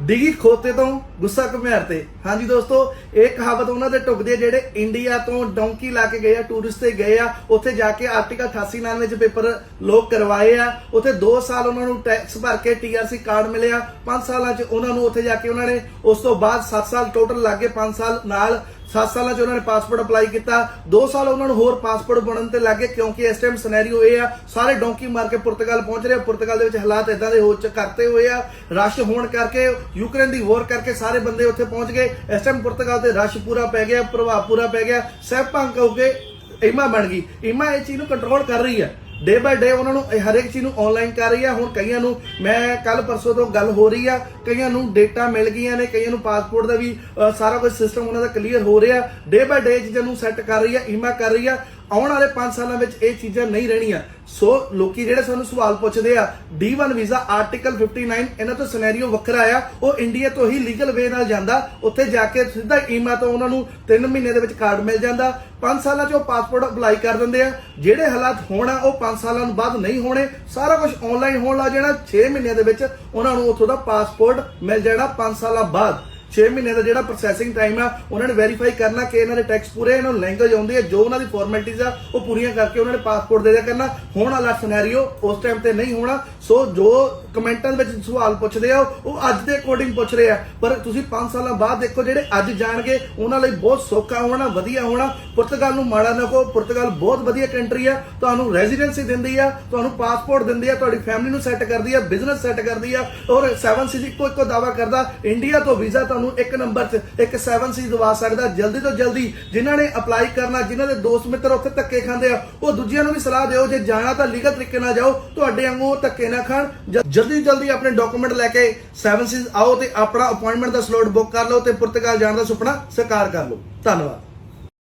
ਡਿਗੀ ਖੋਤੇ ਤੋਂ ਗੁੱਸਾ ਘੁਮਿਆਰ ਤੇ। ਹਾਂਜੀ ਦੋਸਤੋ, ਇਹ ਕਹਾਵਤ ਉਹਨਾਂ ਦੇ ਟੁਕਦੇ ਆ ਜਿਹੜੇ ਇੰਡੀਆ ਤੋਂ ਡੌਂਕੀ ਲਾ ਕੇ ਗਏ ਆ ਟੂਰਿਸਟ ਤੇ ਗਏ ਆ, ਉੱਥੇ ਜਾ ਕੇ ਆਰਟੀਕਲ 88 ਨਾਲ ਵਿੱਚ ਪੇਪਰ ਲੋਕ ਕਰਵਾਏ ਆ। ਉੱਥੇ 2 ਸਾਲ ਉਹਨਾਂ ਨੂੰ ਟੈਕਸ ਭਰ ਕੇ ਟੀਆਰਸੀ ਕਾਰਡ ਮਿਲਿਆ 5 ਸਾਲਾਂ 'ਚ ਉਹਨਾਂ ਨੂੰ ਉੱਥੇ ਜਾ ਕੇ ਉਹਨਾਂ ਨੇ, ਉਸ ਤੋਂ ਬਾਅਦ 7 ਸਾਲ ਟੋਟਲ ਲੱਗੇ 5 ਸਾਲ ਨਾਲ 7 ਸਾਲਾਂ 'ਚ ਉਹਨਾਂ ਨੇ ਪਾਸਪੋਰਟ ਅਪਲਾਈ ਕੀਤਾ। 2 ਸਾਲ ਉਹਨਾਂ ਨੂੰ ਹੋਰ ਪਾਸਪੋਰਟ ਬਣਨ ਤੇ ਲੱਗੇ ਕਿਉਂਕਿ ਇਸ ਟਾਈਮ ਸਿਨੈਰੀਓ ਇਹ ਆ, ਸਾਰੇ ਡੌਂਕੀ ਮਾਰ ਕੇ ਪੁਰਤਗਾਲ ਪਹੁੰਚ ਰਹੇ ਆ। ਪੁਰਤਗਾਲ ਦੇ ਵਿੱਚ ਹਾਲਾਤ ਇਦਾਂ ਦੇ ਹੋ ਚ ਕਰਤੇ ਹੋਏ ਆ। ਰਸ਼ ਹੋਣ ਕਰਕੇ, ਯੂਕਰੇਨ ਦੀ ਵਾਰ ਕਰਕੇ ਸਾਰੇ ਬੰਦੇ ਉੱਥੇ ਪਹੁੰਚ ਗਏ। ਇਸ ਟਾਈਮ ਪੁਰਤਗਾਲ ਤੇ ਰਸ਼ ਪੂਰਾ ਪੈ ਗਿਆ, ਪ੍ਰਭਾਵ ਪੂਰਾ ਪੈ ਗਿਆ। ਸਹਿਬ ਭੰਗ ਹੋ ਕੇ ਈਮਾ ਬਣ ਗਈ। ਈਮਾ ਇਹ ਚੀਜ਼ ਨੂੰ ਕੰਟਰੋਲ ਕਰ ਰਹੀ ਹੈ ਡੇ ਬਾਏ ਡੇ ਉਹਨਾਂ ਨੂੰ ਇਹ ਹਰੇਕ ਚੀਜ਼ ਨੂੰ ਆਨਲਾਈਨ ਕਰ ਰਹੀ ਆ। ਹੁਣ ਕਈਆਂ ਨੂੰ ਮੈਂ ਕੱਲ ਪਰਸੋਂ ਤੋਂ ਗੱਲ ਹੋ ਰਹੀ ਆ। ਕਈਆਂ ਨੂੰ ਡੇਟਾ ਮਿਲ ਗਈਆਂ ਨੇ ਕਈਆਂ ਨੂੰ ਪਾਸਪੋਰਟ ਦਾ ਵੀ ਅ, ਸਾਰਾ ਕੁਝ ਸਿਸਟਮ ਉਹਨਾਂ ਦਾ ਕਲੀਅਰ ਹੋ ਰਿਹਾ। ਡੇ ਬਾਏ ਡੇ ਚੀਜ਼ਾਂ ਨੂੰ ਸੈੱਟ ਕਰ ਰਹੀ ਆ ਈਮਾ ਕਰ ਰਹੀ ਆ। ਆਉਣ ਵਾਲੇ 5 ਸਾਲਾਂ ਵਿੱਚ ਇਹ ਚੀਜ਼ਾਂ ਨਹੀਂ ਰਹਿਣੀਆਂ। ਸੋ ਲੋਕੀ ਜਿਹੜੇ ਸਾਨੂੰ ਸਵਾਲ ਪੁੱਛਦੇ ਆ D1 ਵੀਜ਼ਾ ਆਰਟੀਕਲ 59 ਇਹਨਾਂ ਤੋਂ ਸਿਨੈਰੀਓ ਵੱਖਰਾ ਆ। ਉਹ ਇੰਡੀਆ ਤੋਂ ਹੀ ਲੀਗਲ ਵੇ ਨਾਲ ਜਾਂਦਾ। ਉੱਥੇ ਜਾ ਕੇ ਸਿੱਧਾ ਈਮਾ ਤੋਂ ਉਹਨਾਂ ਨੂੰ 3 ਮਹੀਨੇ ਦੇ ਵਿੱਚ ਕਾਰਡ ਮਿਲ ਜਾਂਦਾ। 5 ਸਾਲਾਂ 'ਚ ਉਹ ਪਾਸਪੋਰਟ ਅਪਲਾਈ ਕਰ ਦਿੰਦੇ ਆ। ਜਿਹੜੇ ਹਾਲਾਤ ਹੋਣਾ ਉਹ 5 ਸਾਲਾਂ ਨੂੰ ਬਾਅਦ ਨਹੀਂ ਹੋਣੇ। ਸਾਰਾ ਕੁਝ ਆਨਲਾਈਨ ਹੋਣ ਲੱਗ ਜਾਣਾ। 6 ਮਹੀਨਿਆਂ ਦੇ ਵਿੱਚ ਉਹਨਾਂ ਨੂੰ ਉੱਥੋਂ ਦਾ ਪਾਸਪੋਰਟ ਮਿਲ ਜਾਣਾ 5 ਸਾਲਾਂ ਬਾਅਦ। 6 ਮਹੀਨੇ ਦਾ ਜਿਹੜਾ ਪ੍ਰੋਸੈਸਿੰਗ ਟਾਈਮ ਆ, ਉਹਨਾਂ ਨੇ ਵੈਰੀਫਾਈ ਕਰਨਾ ਕਿ ਇਹਨਾਂ ਦੇ ਟੈਕਸ ਪੂਰੇ, ਇਹਨਾਂ ਨੂੰ ਲੈਂਗੁਏਜ ਆਉਂਦੀ ਹੈ ਜੋ ਉਹਨਾਂ ਦੀ ਫਾਰਮੈਲਿਟੀਜ਼ ਆ, ਉਹ ਪੂਰੀਆਂ ਕਰਕੇ ਉਹਨਾਂ ਨੇ ਪਾਸਪੋਰਟ ਦੇ ਦਿਆ ਕਰਨਾ। ਹੋਣ ਵਾਲਾ ਸਿਨੈਰੀਓ ਉਸ ਟਾਈਮ ਤੇ ਨਹੀਂ ਹੋਣਾ। ਸੋ ਜੋ ਕਮੈਂਟਾਂ ਵਿੱਚ ਸਵਾਲ ਪੁੱਛਦੇ ਆ, ਉਹ ਅੱਜ ਦੇ ਅਕੋਰਡਿੰਗ ਪੁੱਛ ਰਹੇ ਆ। ਪਰ ਤੁਸੀਂ 5 ਸਾਲਾਂ ਬਾਅਦ ਦੇਖੋ, ਜਿਹੜੇ ਅੱਜ ਜਾਣਗੇ, ਉਹਨਾਂ ਲਈ ਬਹੁਤ ਸੌਖਾ ਹੋਣਾ, ਵਧੀਆ ਹੋਣਾ। ਪੁਰਤਗਾਲ ਨੂੰ ਮਾੜਾ ਨਾ ਕਹੋ, ਪੁਰਤਗਾਲ ਬਹੁਤ ਵਧੀਆ ਕੰਟਰੀ ਆ। ਤੁਹਾਨੂੰ ਰੈਜ਼ੀਡੈਂਸੀ ਦਿੰਦੀ ਆ, ਤੁਹਾਨੂੰ ਪਾਸਪੋਰਟ ਦਿੰਦੀ ਆ, ਤੁਹਾਡੀ ਫੈਮਿਲੀ ਨੂੰ ਸੈੱਟ ਕਰਦੀ ਆ ਬਿਜ਼ਨਸ ਸੈੱਟ ਕਰਦੀ ਆ। ਔਰ 7 ਸੀ ਇੱਕੋ ਇੱਕੋ ਦਾਵਾ ਕਰਦਾ ਇੰਡੀਆ ਤੋਂ ਵੀਜ਼ਾ ਤੁਹਾਨੂੰ ਇੱਕ ਨੰਬਰ 'ਚ ਇੱਕ 7 ਸੀ ਦਵਾ ਸਕਦਾ, ਜਲਦੀ ਤੋਂ ਜਲਦੀ ਜਿਨ੍ਹਾਂ ਨੇ ਅਪਲਾਈ ਕਰਨਾ, ਜਿਨ੍ਹਾਂ ਦੇ ਦੋਸਤ ਮਿੱਤਰ ਉੱਥੇ ਧੱਕੇ ਖਾਂਦੇ ਆ, ਉਹ ਦੂਜਿਆਂ ਨੂੰ ਵੀ ਸਲਾਹ ਦਿਓ, ਜੇ ਜਾਣਾ ਤਾਂ ਲੀਗਲ ਤਰੀਕੇ ਨਾਲ ਜਾਓ, ਤੁਹਾਡੇ ਵਾਂਗੂ ਉਹ ਧੱਕੇ ਨਾ ਖਾਣ। ਜਲਦੀ ਜਲਦੀ ਆਪਣੇ ਡਾਕੂਮੈਂਟ ਲੈ ਕੇ 7 ਸੀ ਆਓ ਤੇ ਆਪਣਾ ਅਪਾਇੰਟਮੈਂਟ ਦਾ ਸਲੋਟ ਬੁੱਕ ਕਰ ਲਓ ਤੇ ਪੁਰਤਗਾਲ ਜਾਣ ਦਾ ਸੁਪਨਾ ਸਾਕਾਰ ਕਰ ਲਓ। ਧੰਨਵਾਦ।